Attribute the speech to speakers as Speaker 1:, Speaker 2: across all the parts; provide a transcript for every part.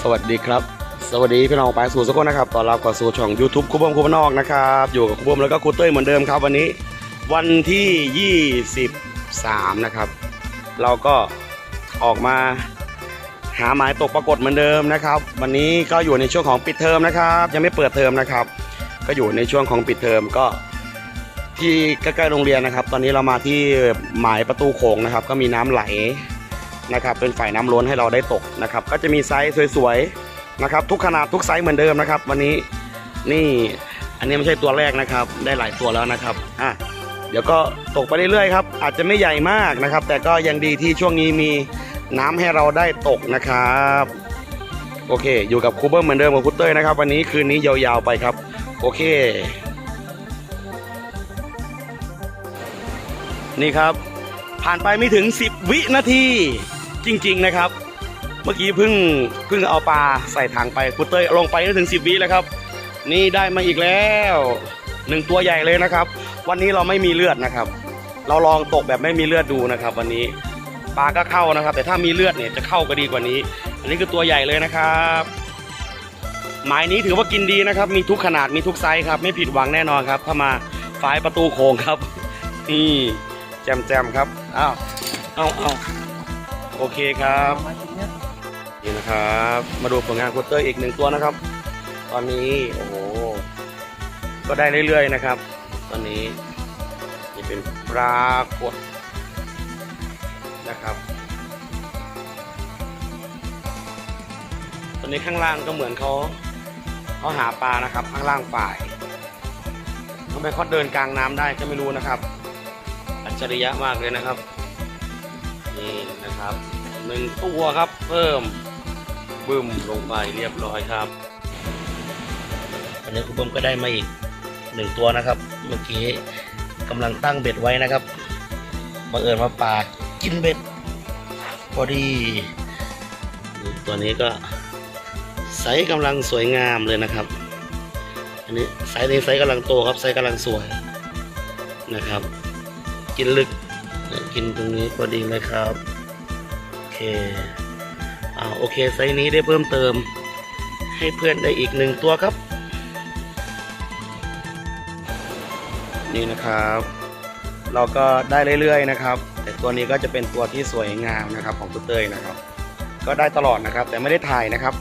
Speaker 1: สวัสดีครับ สวัสดีพี่น้องปลายสู่สกลนะครับตอนรับเข้าสู่ช่อง YouTube คูบมคูบนอกนะครับอยู่กับคูบมแล้วก็ครูเต้ยเหมือนเดิมครับ วันนี้วันที่ 23 นะครับ เราก็ออกมาหาหมายตกปรากฏเหมือนเดิมนะครับ วันนี้ก็อยู่ในช่วงของปิดเทอมนะครับ ยังไม่เปิดเทอมนะครับ ก็อยู่ในช่วงของปิดเทอมก็ ที่ใกล้ๆโรงเรียนนะครับ ตอนนี้เรามาที่หมายประตูโขงนะครับ ก็มีน้ำไหลนะครับ เป็นฝ่ายน้ำล้นให้เราได้ตกนะครับ ก็จะมีไซส์สวยๆนะครับ ทุกขนาดทุกไซส์เหมือนเดิมนะครับ วันนี้นี่อันนี้ไม่ใช่ตัวแรกนะครับ ได้หลายตัวแล้วนะครับอะเดี๋ยวก็ตกไปเรื่อยๆครับอาจจะไม่ใหญ่มากนะครับ แต่ก็ยังดีที่ช่วงนี้มีน้ำให้เราได้ตกนะครับโอเค อยู่กับครูเบิ้มเหมือนเดิมกับครูเต้ยนะครับ วันนี้คืนนี้ยาวๆไปครับ โอเค นี่ครับ ผ่านไปไม่ถึง 10 วินาทีจริง ๆนะครับ เมื่อกี้เพิ่งเพิ่งเอาปลาใส่ถังไปคุเต้ยลงไปได้ถึง 10 วิแล้วครับ นี่ได้มาอีกแล้วหนึ่งตัวใหญ่เลยนะครับ วันนี้เราไม่มีเลือดนะครับ เราลองตกแบบไม่มีเลือดดูนะครับ วันนี้ปลาก็เข้านะครับ แต่ถ้ามีเลือดเนี่ยจะเข้าก็ดีกว่านี้ อันนี้คือตัวใหญ่เลยนะครับหมายนี้ถือว่ากินดีนะครับ มีทุกขนาดมีทุกไซส์ครับ ไม่ผิดหวังแน่นอนครับ ถ้ามาฝายประตูโค้งครับนี่ แจมแจมๆครับอ้าวเอาเอาโอเคครับนี่นะครับ มาดูผลงานโคเตอร์อีกหนึ่งตัวนะครับ ตอนนี้โอ้โหก็ได้เรื่อยๆนะครับ ตอนนี้นี่เป็นปรากฏนะครับ ตอนนี้ข้างล่างก็เหมือนเขาเขาหาปลานะครับ ข้างล่างฝ่ายทำไมเขาเดินกลางน้ำได้ก็ไม่รู้นะครับอั จริยะมากเลยนะครับ นี่นะครับหนึ่งตัวครับ เพิ่มบึ้มลงไปเรียบร้อยครับ อันนี้คุณบิ้มก็ได้มาอีกหนึ่งตัวนะครับ เมื่อกี้กำลังตั้งเบ็ดไว้นะครับบังเอิญว่าปลากินเบ็ด พอดี ตัวนี้ก็ไซส์กำลังสวยงามเลยนะครับอันนี้ไซส์นี้ไซส์กำลังโตครับไซส์กำลังสวยนะครับ กินลึก กินตรงนี้พอดีไหมครับ โอเคอ่าโอเคไซส์นี้ได้เพิ่มเติม ให้เพื่อนได้อีกหนึ่งตัวครับ นี่นะครับ เราก็ได้เรื่อยๆนะครับ แต่ตัวนี้ก็จะเป็นตัวที่สวยงามนะครับของคุณเตยนะครับ ก็ได้ตลอดนะครับ แต่ไม่ได้ถ่ายนะครับ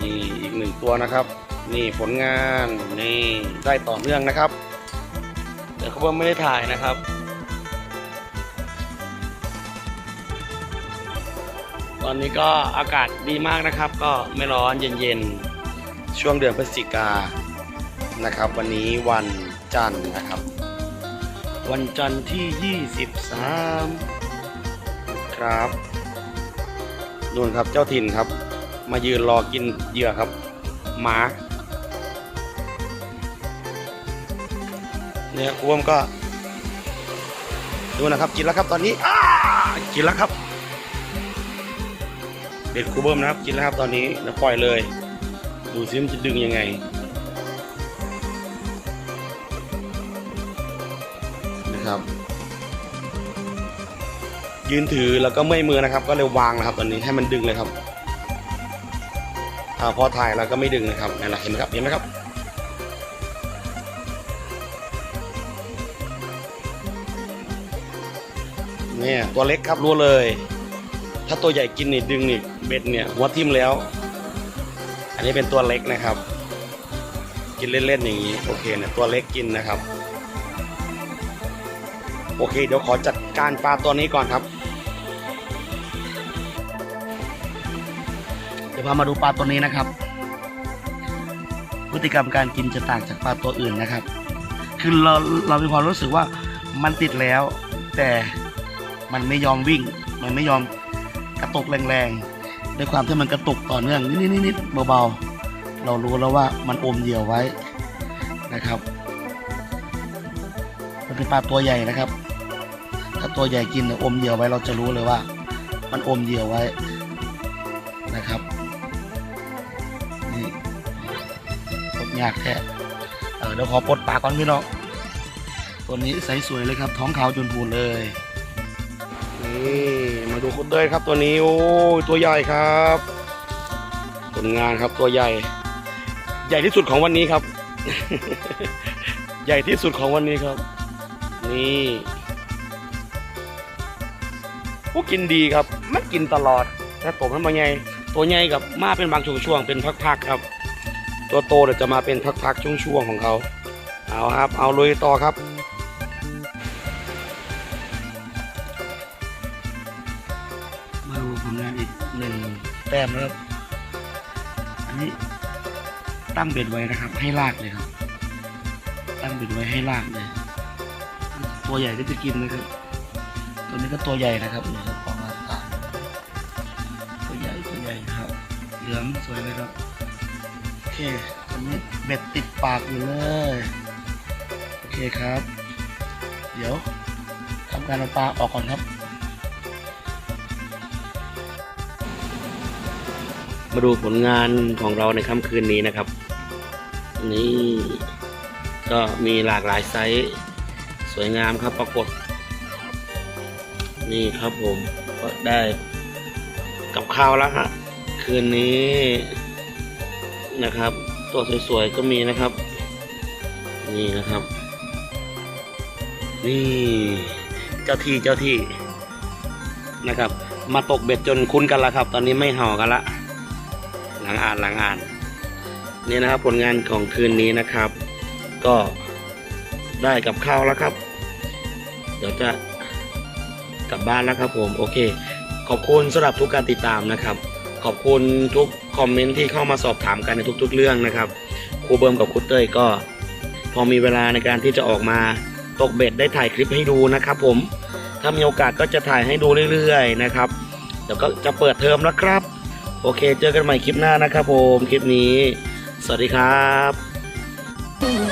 Speaker 1: นี่อีกหนึ่งตัวนะครับ นี่ผลงานนี่ได้ต่อเนื่องนะครับ แต่เขาว่าไม่ได้ถ่ายนะครับตอนนี้ก็อากาศดีมากนะครับ ก็ไม่ร้อนเย็นๆ ช่วงเดือนพฤศจิกานะครับ วันนี้วันจันทร์นะครับ วันจันทร์ที่ 23 ครับนู่นครับเจ้าถิ่นครับ มายืนรอกินเหยื่อครับหมา เนี่ยคุณผู้มก็ ดูนะครับ กินแล้วครับตอนนี้อ้ากินแล้วครับ เด็ดครูเบิ้มนะครับ กินแล้วครับตอนนี้แล้วปล่อยเลย ดูซิมันจะดึงยังไงนะครับ ยืนถือแล้วก็เมื่อยมือนะครับ ก็เลยวางนะครับ ตอนนี้ให้มันดึงเลยครับอพอถ่ายแล้วก็ไม่ดึงนะครับนั่นแหละเห็นไหมครับเห็นไหมครับ เนี่ยตัวเล็กครับรู้เลย ถ้าตัวใหญ่กินนี่ดึงนี่เบ็ดเนี่ยหัวทิ่มแล้ว อันนี้เป็นตัวเล็กนะครับ กินเล่นๆอย่างนี้โอเคเนี่ยตัวเล็กกินนะครับ โอเค เดี๋ยวขอจัดการปลาตัวนี้ก่อนครับเดี๋ยวพามาดูปลาตัวนี้นะครับ พฤติกรรมการกินจะต่างจากปลาตัวอื่นนะครับ คือเราเรามีความรู้สึกว่ามันติดแล้วแต่ มันไม่ยอมวิ่ง มันไม่ยอมกระตุกแรงๆด้วยความที่มันกระตุกต่อเนื่องนิดๆเบาๆ เรารู้แล้วว่ามันอมเหยื่อไว้นะครับ มันเป็นปลาตัวใหญ่นะครับ ถ้าตัวใหญ่กินอมเหยื่อไว้เราจะรู้เลยว่า มันอมเหยื่อไว้นะครับนี่ปลดยากแท้เดี๋ยวขอปลดปากก่อนพี่น้องตัวนี้ไซส์สวยเลยครับ ท้องขาวจนพูนเลย นี่มาดูคุณเต้ยครับตัวนี้โอ้ยตัวใหญ่ครับผลงานครับตัวใหญ่ ใหญ่ที่สุดของวันนี้ครับ ใหญ่ที่สุดของวันนี้ครับ นี่ผู้กินดีครับมันกินตลอดถ้าตัวมันมาใหญ่ตัวใหญ่กับมาเป็นบางช่วงๆเป็นพักๆครับ ตัวโตเดี๋ยวจะมาเป็นพักๆช่วงๆของเขาเอาครับ เอาลุยต่อครับ งแต้มนะครับอันนี้ตั้งเบ็ดไว้นะครับ ให้ลากเลยครับ ตั้งเบ็ดไว้ให้ลากเลย ตัวใหญ่ที่จะกินนะครับ ตัวนี้ก็ตัวใหญ่นะครับเนี่ยครับประมาณสามตัวใหญ่ตัวใหญ่ครับ เหลืองสวยเลยครับโอเคตอนนี้เบ็ดติดปากอยู่เลยโอเคครับ เดี๋ยวทำการเอาปลาออกก่อนครับ มาดูผลงานของเราในค่ำคืนนี้นะครับ นี่ก็มีหลากหลายไซส์สวยงามครับปรากฏ นี่ครับผมก็ได้กับข้าวแล้วฮะคืนนี้นะครับ ตัวสวยๆก็มีนะครับ นี่นะครับ นี่เจ้าที่เจ้าที่นะครับ มาตกเบ็ดจนคุ้นกันแล้วครับ ตอนนี้ไม่เห่ากันละ หลังอ่านหลังอ่าน นี่นะครับผลงานของคืนนี้นะครับ ก็ได้กับข้าวแล้วครับ เดี๋ยวจะกลับบ้านแล้วครับผมโอเค ขอบคุณสำหรับทุกการติดตามนะครับ ขอบคุณทุกคอมเมนต์ที่เข้ามาสอบถามกันในทุก ๆ เรื่องนะครับครูเบิร์มกับครูเต้ยก็ พอมีเวลาในการที่จะออกมาตกเบ็ดได้ถ่ายคลิปให้ดูนะครับ ผมถ้ามีโอกาสก็จะถ่ายให้ดูเรื่อย ๆ นะครับเดี๋ยวก็จะเปิดเทอมแล้วครับ โอเค เจอกันใหม่คลิปหน้านะครับผม คลิปนี้ สวัสดีครับ